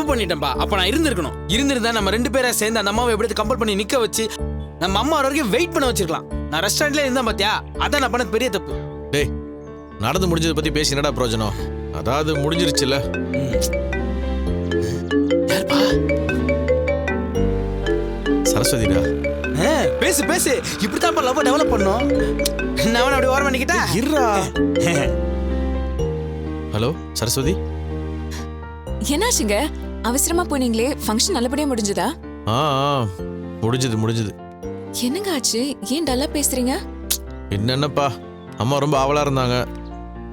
தப்பு பண்ணிட்டேன்பா. அப்ப நான் இருந்திருக்கணும். இருந்திருந்தா நம்ம ரெண்டு பேரை சேர்ந்து அந்த அம்மாவை எப்படி கம்பல் பண்ணி நிக்க வச்சு நம்ம அம்மா வர வரைக்கும் வெயிட் பண்ண வச்சிருக்கலாம். நான் ரெஸ்டாரண்ட்ல இருந்தேன் பாத்தியா? அதான் நான் பண்ணது பெரிய தப்பு. டேய் நடந்து முடிஞ்சதை பத்தி பேசி என்னடா பிரயோஜனம்? அதாவது முடிஞ்சிருச்சுல? சரஸ்வதிடா? பேசு பேசு. இப்படித்தான் லவ் டெவலப் பண்ணும். நான் அவனை அப்படி ஓரம் பண்ணிக்கிட்டா இருடா. ஹலோ சரஸ்வதி? என்னாச்சுங்க? அவசரமா போனீங்களே ஃபங்க்ஷன் நல்லபடியா முடிஞ்சதா? ஆ ஆ, முடிஞ்சது முடிஞ்சது. என்னங்க ஆச்சு? ஏன் டல்லா பேசுறீங்க? என்னென்னப்பா அம்மா ரொம்ப ஆவலா இருந்தாங்க.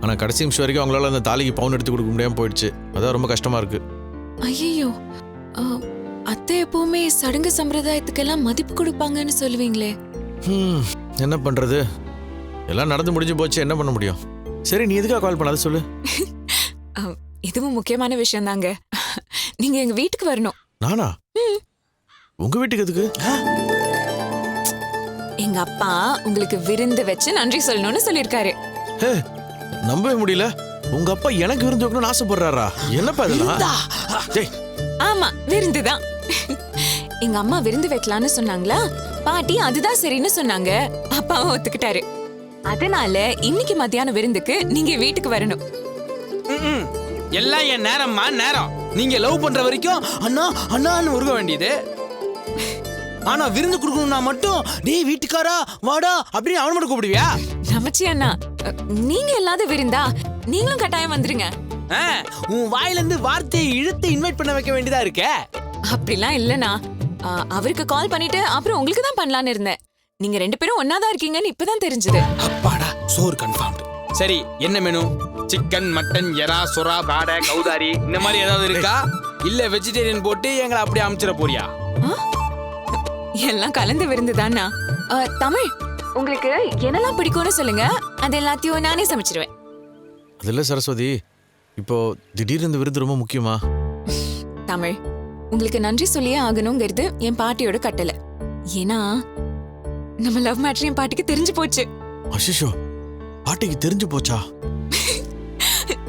ஆனா கடைசி நிமிஷம் வரைக்கும் அவங்களால அந்த தாலிக்கு பவுன் எடுத்து கொடுக்க முடியாம போயிடுச்சு. அதான் ரொம்ப கஷ்டமா இருக்கு. ஐயோ அத்தை எப்பவுமே சடங்கு சம்பிரதாயத்துக்கெல்லாம் மதிப்பு கொடுப்பாங்கன்னு சொல்லுவீங்களே. ஹம், என்ன பண்றது? எல்லாம் நடந்து முடிஞ்சு போச்சு என்ன பண்ண முடியும்? சரி நீ எதுக்காக கால் பண்ண? அதை சொல்லு. இதுவும் முக்கியமான விஷயம் தாங்க நீங்க எங்க வீட்டுக்கு வரணும். நானா? உங்க வீட்டுக்கு எதுக்கு? எங்க அப்பா உங்களுக்கு விருந்து வச்சு நன்றி சொல்லணும்னு சொல்லியிருக்காரு. ஹே, நம்பவே முடியல. உங்க அப்பா எனக்கு விருந்து வைக்கணும்னு ஆசைப்படுறாரா? என்னப்பா இதெல்லாம்? ஆமா விருந்து தான். எங்க அம்மா விருந்து வைக்கலாம்னு சொன்னாங்களா? பாட்டி அதுதான் சரின்னு சொன்னாங்க. அப்பாவும் ஒத்துக்கிட்டாரு. அதனால இன்னைக்கு மத்தியான விருந்துக்கு நீங்க வீட்டுக்கு வரணும். எல்லாம் என் நேரம்மா நேரம். நீங்க லவ் பண்ற வரைக்கும் அண்ணா அண்ணான்னு உருக வேண்டியது. ஆனா விருந்து கொடுக்கணும்னா மட்டும் டேய் வீட்டுக்காரா வாடா அப்படின்னு அவன மட்டும் கூப்பிடுவியா? நமச்சி அண்ணா நீங்க இல்லாத விருந்தா நீங்களும் கட்டாயம் வந்துருங்க. உன் வாயில இருந்து வார்த்தையை இழுத்து இன்வைட் பண்ண வைக்க வேண்டியதா இருக்கே? அப்படிலாம் இல்லனா அவருக்கு கால் பண்ணிட்டு அப்புறம் உங்களுக்கு தான் பண்ணலான்னு இருந்தேன். நீங்க ரெண்டு பேரும் ஒன்னாதான் இருக்கீங்கன்னு இப்பதான் தெரிஞ்சது. அப்பாடா சோறு கன்ஃபார்ம்டு சரி என்ன மெனு சிக்கன் மட்டன் எறா சுறா காடை கௌதாரி இந்த மாதிரி ஏதாவது இருக்கா? இல்ல வெஜிடேரியன் போட்டு எங்களை அப்படியே அமுச்சிட போறியா? எல்லாம் கலந்து விருந்து தானா? தமிழ் உங்களுக்கு என்னெல்லாம் பிடிக்கும்னு சொல்லுங்க. அது எல்லாத்தையும் நானே சமைச்சிருவேன். அது இல்ல சரஸ்வதி இப்போ திடீர்னு இந்த விருந்து ரொம்ப முக்கியமா? தமிழ் உங்களுக்கு நன்றி சொல்லியே ஆகணுங்கிறது என் பாட்டியோட கட்டளை. ஏன்னா நம்ம லவ் மேட்ரு என் பாட்டிக்கு தெரிஞ்சு போச்சு. அஷிஷோ பாட்டிக்கு தெரிஞ்சு போச்சா?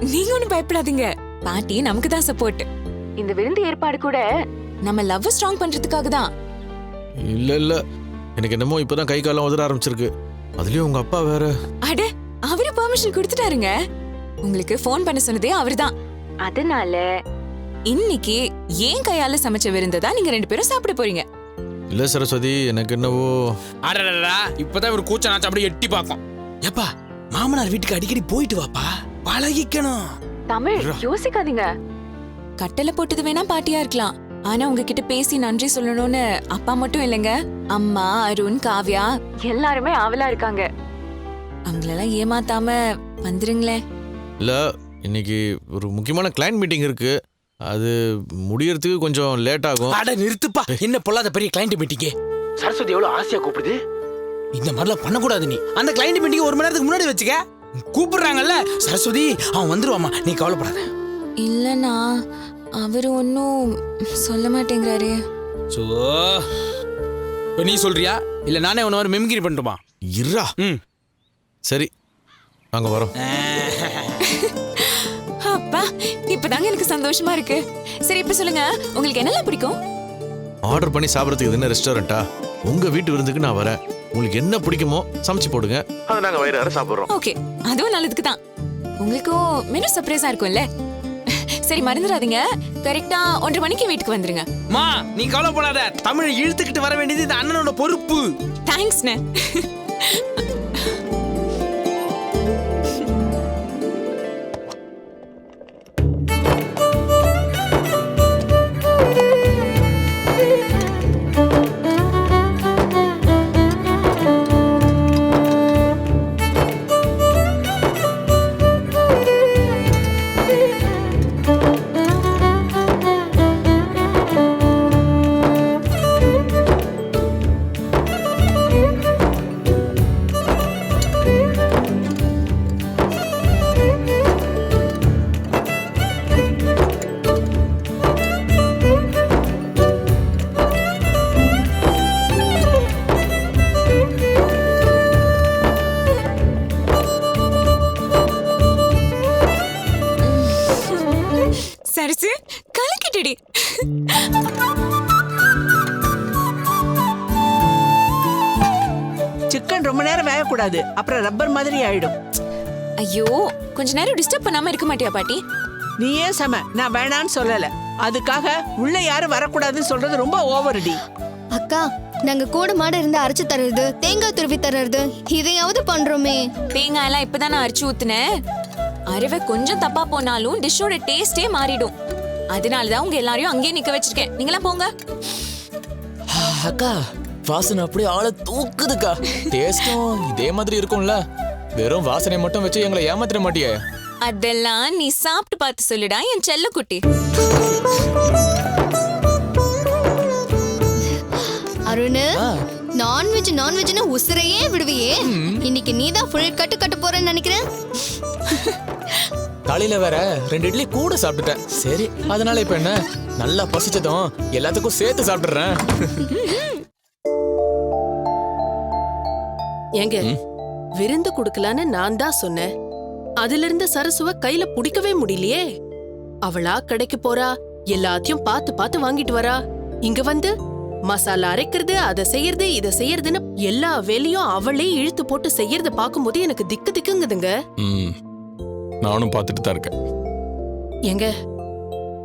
நீங்க ஒண்ணும் பயப்படாதீங்க. பாட்டி நமக்கு தான் சப்போர்ட் இந்த விருந்து ஏற்பாடு கூட நம்ம லவ் ஸ்ட்ராங் பண்றதுக்காக தான். இல்ல இல்ல. எனக்கு என்னமோ இப்பதான் கை காலம் உதற ஆரம்பிச்சிருக்கு. அதுலயும் உங்க அப்பா வேற. அட அவரு பெர்மிஷன் கொடுத்துட்டாருங்க. உங்களுக்கு ஃபோன் பண்ண சொன்னதே அவர்தான். அதனால இன்னைக்கு ஏன் கையால சமைச்ச விருந்து தான் நீங்க ரெண்டு பேரும் சாப்பிட போறீங்க? இல்ல சரஸ்வதி எனக்கு என்னவோ அடடடா இப்பதான் ஒரு கூச்ச நாச்சு அப்படியே எட்டி பார்க்கும். ஏப்பா மாமனார் வீட்டுக்கு அடிக்கடி போயிட்டு வாப்பா. பழகிக்கணும். தமிழ் யோசிக்காதீங்க. கட்டளை போட்டது வேணா பாட்டியா இருக்கலாம். ஆனா உங்ககிட்ட பேசி நன்றி சொல்லணும்னு அப்பா மட்டும் இல்லைங்க. அம்மா அருண் காவ்யா. எல்லாருமே ஆவலா இருக்காங்க. அவங்களெல்லாம் ஏமாத்தாம வந்துருங்களேன். இல்ல இன்னைக்கு ஒரு முக்கியமான கிளைண்ட் மீட்டிங் இருக்கு. அது முடியறதுக்கு கொஞ்சம் லேட் ஆகும். அட நிறுத்துப்பா. என்ன பொல்லாத பெரிய கிளைண்ட் மீட்டிங்கே சரஸ்வதி எவ்வளவு ஆசையா கூப்பிடுது? இந்த மாதிரிலாம் பண்ணக்கூடாது நீ. அந்த கிளைண்ட் மீட்டிங் ஒரு மணி நேரத்துக்கு முன்னாடி வச்சுக்க. கூப்பிடுறாங்கல்ல? சரஸ்வதி அவன் வந்துருவாமா நீ கவலைப்படாத. இல்லனா அவரு ஒன்னும் சொல்ல மாட்டேங்கிறாரு. சோ இப்ப நீ சொல்றியா? இல்ல நானே உன்ன மாதிரி மெம்கிரி பண்ணட்டுமா? இருடா. ம். சரி நாங்க வரோம். அப்பா இப்பதாங்க எனக்கு சந்தோஷமா இருக்கு. சரி இப்ப சொல்லுங்க. உங்களுக்கு என்னெல்லாம் பிடிக்கும்? ஆர்டர் பண்ணி சாப்பிட்றதுக்கு இது என்ன ரெஸ்டாரண்டா? உங்க வீட்டு விருந்துக்கு நான் வரேன். உங்களுக்கு என்ன பிடிக்குமோ சமைச்சு போடுங்க. அதை நாங்க வயிறார சாப்பிடுறோம். ஓகே அதுவும் நல்லதுக்கு தான். உங்களுக்கும் மெனு சர்ப்ரைஸா இருக்கும்ல? சரி மறந்துடாதீங்க. கரெக்டா ஒன்றரை மணிக்கு வீட்டுக்கு வந்துருங்க. மா நீ கவலைப்படாத. தமிழை இழுத்துக்கிட்டு வர வேண்டியது இந்த அண்ணனோட பொறுப்பு. தேங்க்ஸ்ண்ணே வச்சு கலக்கிட்டடி. சிக்கன் ரொம்ப நேரம் வேகக்கூடாது. அப்புறம் ரப்பர் மாதிரி ஆயிடும். ஐயோ கொஞ்ச நேரம் டிஸ்டர்ப் பண்ணாம இருக்க மாட்டியா பாட்டி? நீ ஏன் சம. நான் வேணான்னு சொல்லல. அதுக்காக உள்ள யாரும் வரக்கூடாதுன்னு சொல்றது ரொம்ப ஓவர்டி. அக்கா நாங்க கூட மாட இருந்து அரைச்சு தர்றது தேங்காய் துருவி தர்றது இதையாவது பண்றோமே. தேங்காய் எல்லாம் இப்பதான் நான் அரைச்சு ஊத்துனேன். அரிவை கொஞ்சம் தப்பா போனாலும் டிஷ்ஷோட டேஸ்டே மாறிடும். அதனாலதான் உங்க எல்லாரையும் அங்கேயே நிக்க வச்சிருக்கேன். நீங்களாம் போங்க. அக்கா வாசனை அப்படியே ஆளை தூக்குதுக்கா. டேஸ்டும் இதே மாதிரி இருக்கும்ல. வெறும் வாசனை மட்டும் வச்சு எங்களை ஏமாத்திட மாட்டியே. அதெல்லாம் நீ சாப்பிட்டு பார்த்து சொல்லுடா என் செல்ல குட்டி. அருண் நான்வெஜ் நான்வெஜ்னு உசுரையே விடுவியே. இன்னைக்கு நீதான் ஃபுல் கட்டு கட்ட போறேன்னு நினைக்கிறேன் காலையில வேற ரெண்டு இட்லி கூட சாப்பிட்டுட்டேன். சரி அதனால இப்ப என்ன? நல்லா பசிச்சதும் எல்லாத்துக்கும் சேர்த்து சாப்பிட்டுறேன். ஏங்க விருந்து குடுக்கலான்னு நான் தான் சொன்னேன். அதுல இருந்த சரசுவ கையில புடிக்கவே முடியலையே. அவளா கடைக்கு போறா எல்லாத்தையும் பார்த்து பார்த்து வாங்கிட்டு வரா. இங்க வந்து மசாலா அரைக்கிறது அதை செய்யறது இதை செய்யறதுன்னு எல்லா வேலையும் அவளே இழுத்து போட்டு செய்யறத பாக்கும்போது எனக்கு திக்கு திக்குங்குதுங்க. நானும் பார்த்துட்டு தான் இருக்கேன். ஏங்க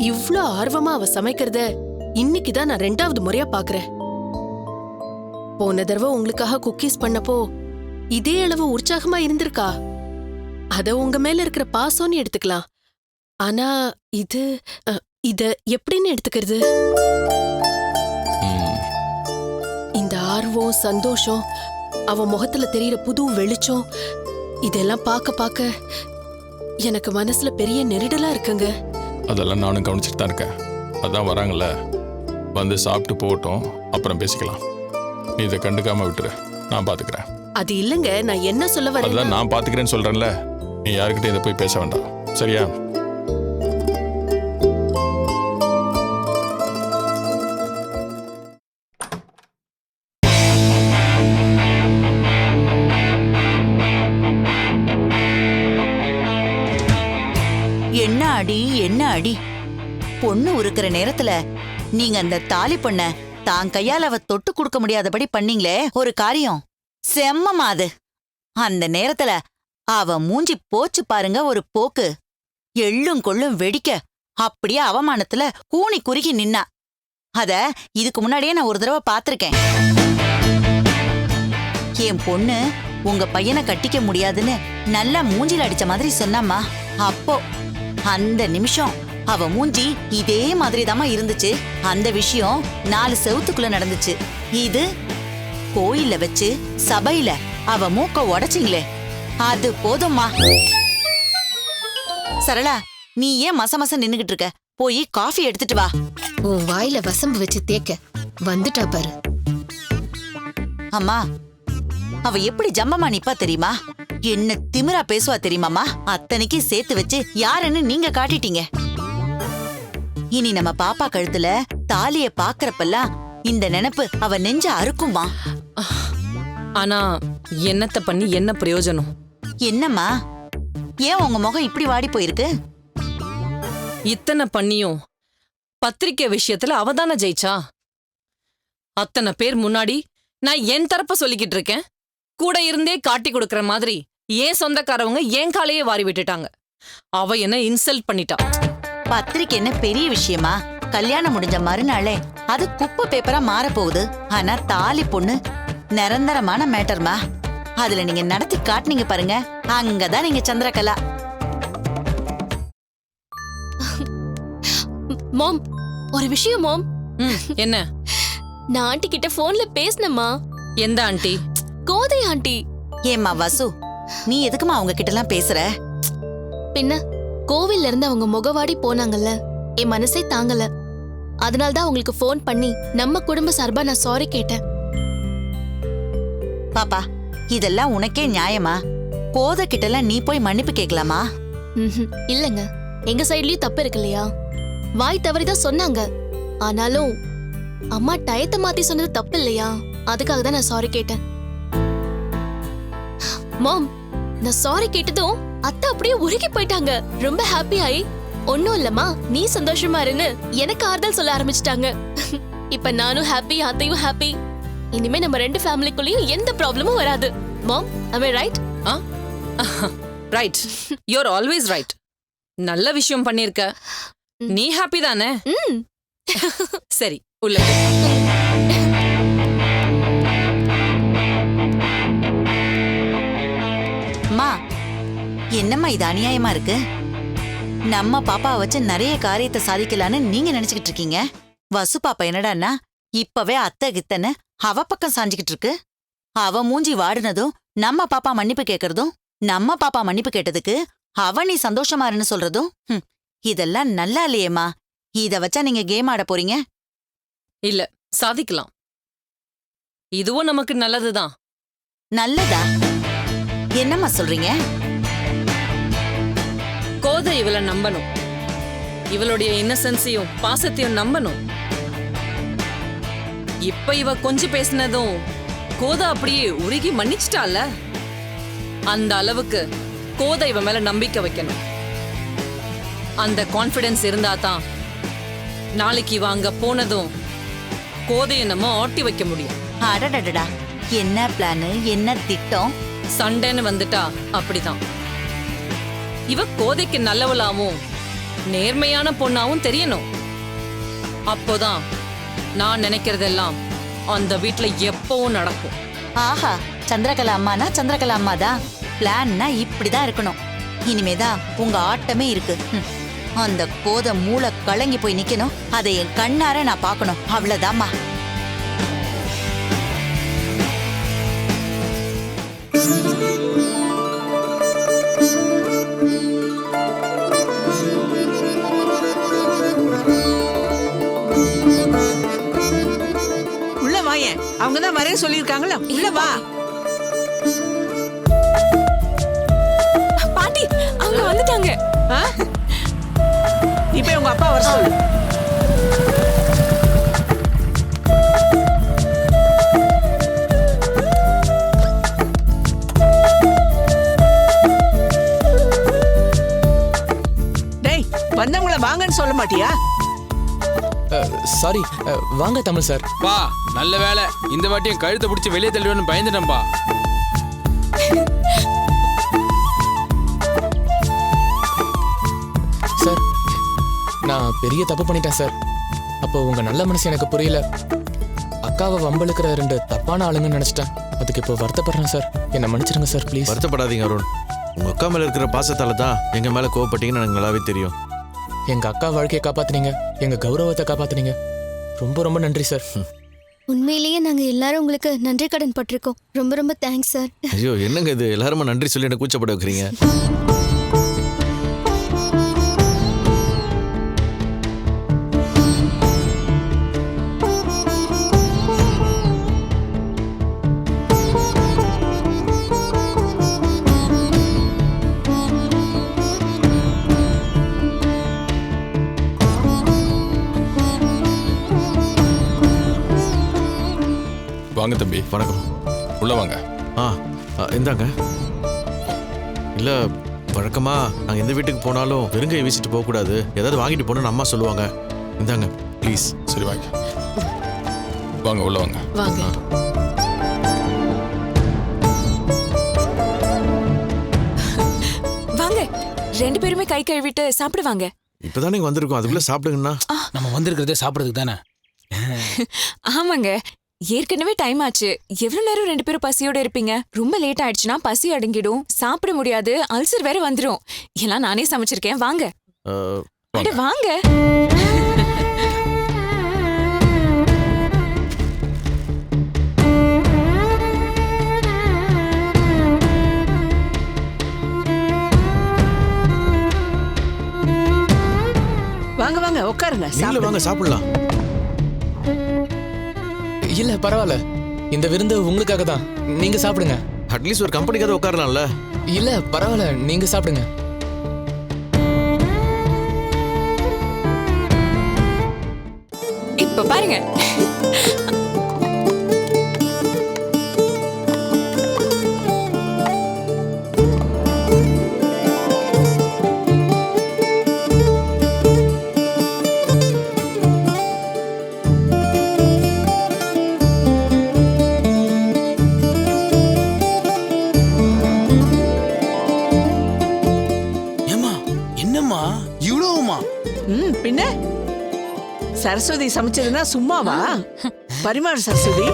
இவ்ளோ ஆர்வமா அவ சமைக்கிறத இன்னைக்கு தான் நான் ரெண்டாவது முறையா பாக்குறேன். போன தடவை உங்களுக்காக குக்கீஸ் பண்ணப்போ இதே அளவு உற்சாகமா இருந்திருக்கா? அத உங்க மேல இருக்கிற பாசம்னு எடுத்துக்கலாம். ஆனா இது அ, இத எப்படின்னு எடுத்துக்கிறது? ம். இந்த ஆர்வம் சந்தோஷம் அவ முகத்துல தெரியிற புது வெளிச்சம் இதெல்லாம் பார்க்க பார்க்க எனக்கு மனசுல பெரிய நெருடலா இருக்குங்க. அதெல்லாம் நானும் கவனிச்சிட்டு தான் இருக்கேன். அதான் வராங்கல்ல. வந்து சாப்பிட்டு போகட்டும் அப்புறம் பேசிக்கலாம். நீ இதை கண்டுக்காம விட்டுரு. நான் பார்த்துக்கிறேன் அது இல்லங்க நான் என்ன சொல்ல வரேன் நான் பார்த்துக்கிறேன்னு சொல்கிறேன்ல நீ யாருக்கிட்ட இதை போய் பேச வேண்டாம். சரியா? என்ன அடி பொண்ணு உருக்குற நேரத்துல நீங்க அந்த தாலி பொண்ண தான் கையால அவ தொட்டு கொடுக்க முடியாதபடி பண்ணீங்களே ஒரு காரியம். செம்மமா அது. அந்த நேரத்துல அவ மூஞ்சி போச்சு பாருங்க ஒரு போக்கு. எள்ளும் கொள்ளும் வெடிக்க அப்படியே அவமானத்துல கூனி குறுகி நின்னா. அத இதுக்கு முன்னாடியே நான் ஒரு தடவை பார்த்திருக்கேன் என் பொண்ணு உங்க பையனை கட்டிக்க முடியாதுன்னு நல்லா மூஞ்சில அடிச்ச மாதிரி சொன்னாம்மா. அப்போ அந்த நிமிஷம். அவ மூஞ்சி இதே மாதிரி இருந்துச்சு. அந்த விஷயம் நாலு செவுத்துக்குள்ள நடந்துச்சு. இது கோயில்ல வச்சு சபையில. அவ மூக்க உடைச்சிங்களே. அது போதும்மா. சரளா நீ ஏன் மச மச நின்னுகிட்டு இருக்க? போய் காஃபி எடுத்துட்டு வா. உன் வாயில வசம்பு வச்சு தேக்க. வந்துட்டா பாரு. அம்மா அவ எப்படி ஜம்பமா நிப்பா தெரியுமா? என்ன திமிரா பேசுவா தெரியுமாமா அத்தனைக்கு சேர்த்து வச்சு யாருன்னு நீங்க காட்டிட்டீங்க. இனி நம்ம பாப்பா கழுத்துல தாலிய பாக்குறப்பெல்லாம் இந்த நினைப்பு அவ நெஞ்ச அறுக்குமா? ஆனா என்னத்த பண்ணி என்ன பிரயோஜனம்? என்னம்மா? ஏன் உங்க முகம் இப்படி வாடி போயிருக்கு? இத்தனை பண்ணியும் பத்திரிக்கை விஷயத்துல அவதான ஜெயிச்சா? அத்தனை பேர் முன்னாடி நான் என் தரப்ப சொல்லிக்கிட்டு இருக்கேன். கூட இருந்தே காட்டி கொடுக்கற மாதிரி ஏன் சொந்தக்காரவங்க என் காலையே வாரி விட்டுட்டாங்க? அவ என்ன இன்சல்ட் பண்ணிட்டா. பத்திரிக்கை என்ன பெரிய விஷயமா? கல்யாணம் முடிஞ்ச மறுநாளே அது குப்பை பேப்பரா மாற போகுது ஆனா தாலி பொண்ணு நிரந்தரமான மேட்டர்மா அதுல நீங்க நடத்தி காட்டுனீங்க பாருங்க. அங்கதான் நீங்க சந்திரகலா மாம் ஒரு விஷயம் மாம். என்ன? நான் ஆண்டி கிட்ட போன்ல பேசினேம்மா. எந்த ஆண்டி? கோதை ஆண்டி. ஏம்மா வசு நீ எதுக்குமா அவங்க கிட்ட எல்லாம் பேசுற? பின்ன கோவில்ல இருந்து அவங்க முகவாடி போனாங்கல்ல என் மனசே தாங்கல. அதனால தான் உங்களுக்கு ஃபோன் பண்ணி நம்ம குடும்ப சார்பா நான் சாரி கேட்டேன். பாப்பா இதெல்லாம் உனக்கே நியாயமா? கோத கிட்ட எல்லாம் நீ போய் மன்னிப்பு கேட்கலாமா? ம்ஹும். இல்லங்க. எங்க சைடுலயும் தப்பு இருக்கு இல்லையா? வாய் தவறிதான் சொன்னாங்க. ஆனாலும் அம்மா டயத்தை மாத்தி சொன்னது தப்பு இல்லையா? அதுக்காக தான் நான் சாரி கேட்டேன். மாம் நான் சாரி கேட்டதும் அத்தை அப்படியே உருகி போயிட்டாங்க. ரொம்ப ஹாப்பி ஆயி ஒன்னும் இல்லம்மா நீ சந்தோஷமா இருன்னு எனக்கு ஆறுதல் சொல்ல ஆரம்பிச்சிட்டாங்க. இப்ப நானும் ஹாப்பி அத்தையும் ஹாப்பி இனிமே நம்ம ரெண்டு ஃபேமிலிக்குள்ளேயும் எந்த ப்ராப்ளமும் வராது. Mom I right right you're always right நல்ல விஷயம் பண்ணிருக்க. நீ ஹாப்பி தானே? சரி உள்ள என்னம்மா இது அநியாயமா இருக்கு? நம்ம பாப்பாவை வச்சு நிறைய காரியத்தை சாதிக்கலான்னு நீங்க நினைச்சுக்கிட்டு இருக்கீங்க? வசு பாப்பா என்னடான்னா இப்பவே அத்தை கித்தன்னு அவ பக்கம் சாஞ்சுக்கிட்டு இருக்கு. அவ மூஞ்சி வாடினதும் நம்ம பாப்பா மன்னிப்பு கேக்குறதும் நம்ம பாப்பா மன்னிப்பு கேட்டதுக்கு அவ நீ சந்தோஷமா இருன்னு சொல்றதும் இதெல்லாம் நல்லா இல்லையேம்மா. இத வச்சா நீங்க கேம் ஆட போறீங்க? இல்ல சாதிக்கலாம். இதுவும் நமக்கு நல்லதுதான். நல்லதா? என்னம்மா சொல்றீங்க? கோதை இவளை நம்பணும். இவளுடைய இன்னசென்ஸையும் பாசத்தையும் நம்பணும். இப்ப இவ கொஞ்சம் பேசினதும் கோதை அப்படியே உருகி மன்னிச்சிட்டால? அந்த அளவுக்கு கோதை இவ மேல நம்பிக்கை வைக்கணும். அந்த கான்ஃபிடன்ஸ் இருந்தா தான் நாளைக்கு இவ அங்க போனதும் கோதையை நம்ம ஆட்டி வைக்க முடியும். அடடடடா. என்ன பிளானு என்ன திட்டம்? சண்டைன்னு வந்துட்டா அப்படிதான். இவ கோதைக்கு நல்லவளாவும் நேர்மையான பொண்ணாவும் தெரியணும். அப்போதான் நான் நினைக்கிறதெல்லாம் அந்த வீட்ல எப்பவும் நடக்கும். ஆஹா சந்திரகலா அம்மானா சந்திரகலா அம்மா தான் பிளான்னா இப்படிதான் இருக்கணும். இனிமேதான் உங்க ஆட்டமே இருக்கு. அந்த கோத மூளை கலங்கி போய் நிக்கணும். அதை என் கண்ணார நான் பார்க்கணும். அவ்வளவுதாம்மா. உள்ள அவங்க தான் வரேன் சொல்லியிருக்காங்களா உள்ள வா. பாட்டி அவங்க வந்துட்டாங்க? இப்ப உங்க அப்பா வர சொல்லு. டேய் வந்தவங்கள வாங்கன்னு சொல்ல மாட்டியா? சாரி வாங்க தமிழ் சார் பா நல்ல வேலை இந்த வாட்டியும் கழுத்தை பிடிச்சி வெளியே தள்ளிடுவேன்னு பயந்துட்டேன்பா சார் நான் பெரிய தப்பு பண்ணிட்டேன் சார் அப்போ உங்க நல்ல மனசு எனக்கு புரியல. அக்காவை வம்பளுக்கிற ரெண்டு தப்பான ஆளுங்கன்னு நினைச்சிட்டேன். அதுக்கு இப்போ வருத்தப்படுறேன் சார் என்னை மன்னிச்சிருங்க சார் ப்ளீஸ் வருத்தப்படாதீங்க அருண். உங்க அக்கா மேல இருக்கிற பாசத்தால தான் எங்க மேல கோவப்பட்டீங்கன்னு எனக்கு நல்லாவே தெரியும். எங்க அக்கா வாழ்க்கையை காப்பாத்துனீங்க. எங்க கௌரவத்தை காப்பாத்துனீங்க. ரொம்ப ரொம்ப நன்றி சார். உண்மையிலேயே நாங்க எல்லாரும் உங்களுக்கு நன்றி கடன் பட்டிருக்கோம். ரொம்ப ரொம்ப தேங்க்ஸ் சார். ஐயோ என்னங்க இது? எல்லாருமே நன்றி சொல்லி என்ன கூச்சப்பட வைக்கிறீங்க? வாங்க தம்பி வணக்கம். உள்ள வாங்க. ஆ ஆ, இந்தாங்க. இல்ல வழக்கமா நாங்க எந்த வீட்டுக்கு போனாலும் வெறுங்கை வீசிட்டு போக கூடாது ஏதாவது வாங்கிட்டு போகணும்னு அம்மா சொல்லுவாங்க. இந்தாங்க ப்ளீஸ் சரி வாங்க. வாங்க உள்ள வாங்க. வாங்க. வாங்க. ரெண்டு பேருமே கை கழுவிட்டு சாப்பிடுவாங்க. இப்பதானே இங்க வந்திருக்கோம். அதுக்குள்ள சாப்பிடுங்கண்ணா நம்ம வந்திருக்கிறதே சாப்பிட்றதுக்கு தானே? ஆமாங்க. ஏற்கனவே டைம் ஆச்சு. எவ்வளவு நேரம் ரெண்டு பேரும் பசியோட இருப்பீங்க? ரொம்ப லேட் ஆயிடுச்சுன்னா பசி அடங்கிடும். சாப்பிட முடியாது. அல்சர் வேற வந்துரும். எல்லாம் நானே சமைச்சிருக்கேன். வாங்க. அட வாங்க. வாங்க. வாங்க உட்காருங்க. நீங்களும். வாங்க சாப்பிடலாம். இல்ல பரவாயில்ல. இந்த விருந்து உங்களுக்காக தான். நீங்க சாப்பிடுங்க. அட்லீஸ்ட் ஒரு கம்பெனிக்காவது உட்காரலாம்ல. இல்ல பரவாயில்ல நீங்க சாப்பிடுங்க. இப்ப பாருங்க. சரஸ்வதி சமைச்சதுன்னா சும்மாவா? பரிமாறு சரஸ்வதி.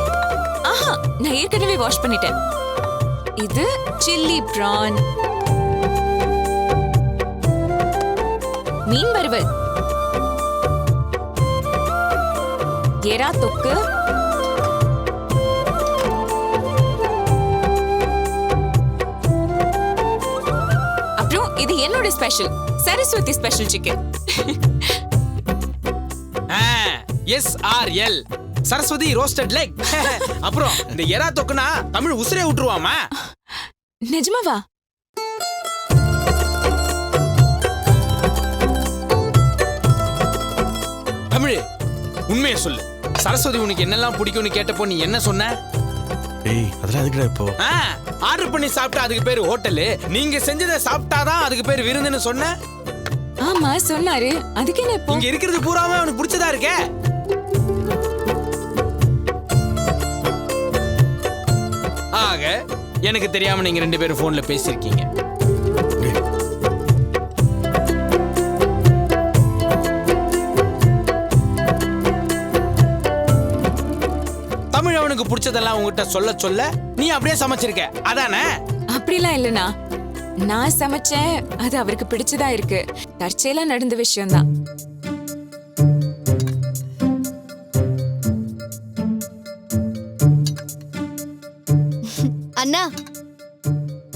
ஆஹா நான் ஏற்கனவே வாஷ் பண்ணிட்டேன். இது சில்லி பிரான் மீன் வறுவல். எறா தொக்கு. அப்புறம் இது என்னோட special Saraswathi special chicken S R L Saraswathi roasted leg அப்புறம் இந்த எறா தொக்குனா தமிழ் உசிரே விட்டுருவாமா நிஜமாவா? தமிழ் உண்மையை சொல்லு. சரஸ்வதி உனக்கு என்னெல்லாம் பிடிக்கும்னு கேட்டப்போ நீ என்ன சொன்ன? டேய் அதெல்லாம் எதுக்குடா இப்போ? ஆர்டர் பண்ணி சாப்பிட்டா அதுக்கு பேரு ஹோட்டலு. நீங்க செஞ்சதை சாப்பிட்டாதான் அதுக்கு பேரு விருந்துன்னு சொன்ன? ஆமா சொன்னாரு. அதுக்கு என்ன இப்போ? இங்க இருக்கிறது பூராமே அவனுக்கு பிடிச்சதா இருக்கே? ஆக எனக்கு தெரியாம நீங்க ரெண்டு பேரும் போன்ல பேசியிருக்கீங்க. பிடிச்சதெல்லாம் உங்ககிட்ட சொல்ல சொல்ல நீ அப்படியே சமைச்சிருக்க. அதானே? அப்படிலாம் இல்லனா நான் சமைச்சேன் அது அவருக்கு பிடிச்சதா இருக்கு. தற்செயலா நடந்த விஷயம்தான். அண்ணா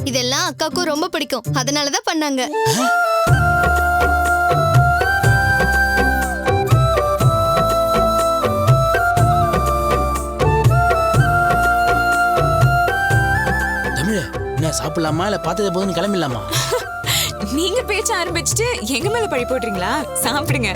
இதெல்லாம் அக்காவுக்கும் ரொம்ப பிடிக்கும். அதனால தான் பண்ணாங்க என்ன சாப்பிடலாமா? இல்ல பார்த்தத போதுன்னு கிளம்பிடலாமா? நீங்க பேச்ச ஆரம்பிச்சுட்டு எங்க மேல பழி போடுறீங்களா? சாப்பிடுங்க.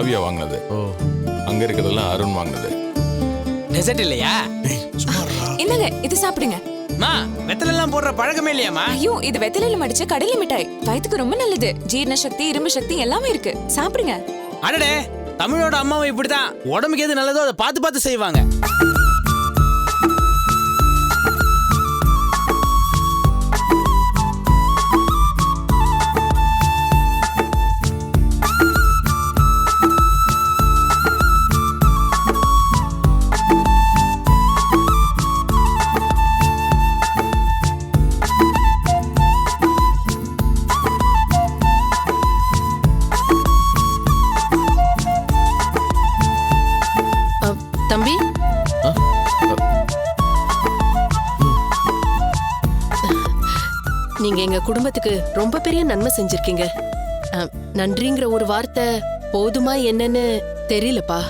காவியா வாங்கினது. ஓ. அங்க இருக்கிறதெல்லாம் அருண் வாங்கினது. டெசர்ட் இல்லையா. என்னங்க இது சாப்பிடுங்க. மா வெத்தலை எல்லாம் போடுற பழக்கமே இல்லையாமா ஐயோ இது வெத்தலையில மடிச்ச கடலை மிட்டாய். வயித்துக்கு ரொம்ப நல்லது. ஜீரண சக்தி இரும்பு சக்தி எல்லாமே இருக்கு. சாப்பிடுங்க. அடடே தமிழோட அம்மாவும் இப்படிதான் உடம்புக்கு எது நல்லதோ அதை பார்த்து பார்த்து செய்வாங்க. குடும்பத்துக்கு ரொம்ப பெரிய நன்மை செஞ்சிருக்கீங்க. நன்றிங்கிற ஒரு வார்த்தை போதுமா என்னன்னு தெரியலப்பா.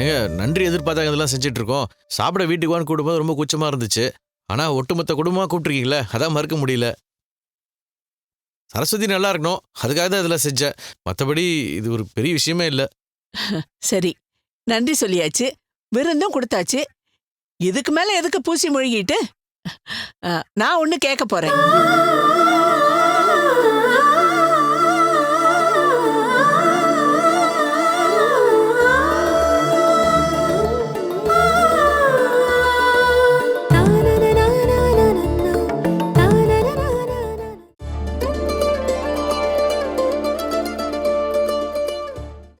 ஏங்க நன்றி எதிர்பார்த்தாங்க இதெல்லாம் செஞ்சுட்டு இருக்கோம் சாப்பிட வீட்டுக்கு கூடும்போது ரொம்ப கூச்சமா இருந்துச்சு. ஆனா ஒட்டுமொத்த குடும்பமா கூப்பிட்டுருக்கீங்களே அதான் மறுக்க முடியல. சரஸ்வதி நல்லா இருக்கணும் அதுக்காக தான் இதெல்லாம் செஞ்சேன். மற்றபடி இது ஒரு பெரிய விஷயமே இல்லை. சரி நன்றி சொல்லியாச்சு. விருந்தும் கொடுத்தாச்சு. இதுக்கு மேல எதுக்கு பூசி முழுகிட்டு? நான் ஒண்ணு கேட்க போறேன்.